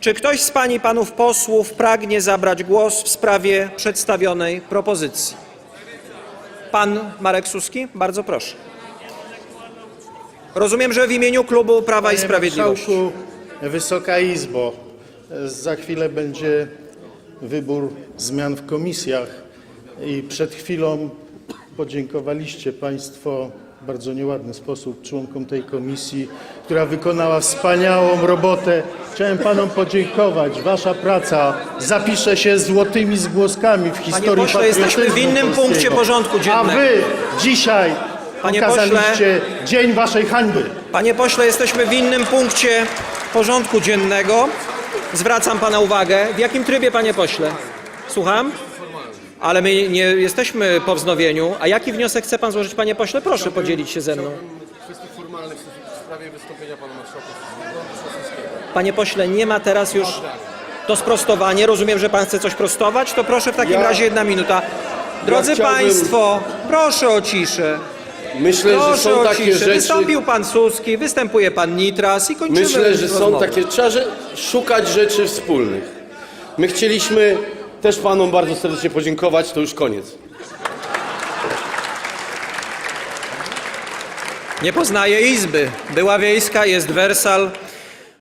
Czy ktoś z pań i panów posłów pragnie zabrać głos w sprawie przedstawionej propozycji? Pan Marek Suski, bardzo proszę. Rozumiem, że w imieniu klubu Prawa i Panie Sprawiedliwości. Marszałku, Wysoka Izbo, za chwilę będzie wybór zmian w komisjach i przed chwilą podziękowaliście Państwo w bardzo nieładny sposób członkom tej komisji, która wykonała wspaniałą robotę. Chciałem Panom podziękować. Wasza praca zapisze się złotymi zgłoskami w historii pośle, jesteśmy w innym polskiego. punkcie porządku A dziennego. Wy dzisiaj Panie pokazaliście dzień Waszej hańby. Panie pośle, jesteśmy w innym punkcie porządku dziennego. Zwracam pana uwagę. W jakim trybie, panie pośle? Słucham? Ale my nie jesteśmy po wznowieniu. A jaki wniosek chce pan złożyć, panie pośle? Proszę podzielić się ze mną. W kwestii formalnych w sprawie wystąpienia pana marszałka. Panie pośle, nie ma teraz już to sprostowanie. Rozumiem, że pan chce coś prostować. To proszę w takim Ja- razie jedna minuta. Drodzy chciałbym- państwo, proszę o ciszę. Myślę, że Proszę są o takie ciszę. rzeczy. Wystąpił pan Suski, występuje pan Nitras i kończymy Myślę, że są rozmowę. takie. Trzeba że- szukać rzeczy wspólnych. My chcieliśmy też panom bardzo serdecznie podziękować, to już koniec. Nie poznaje izby. Była wiejska, jest wersal.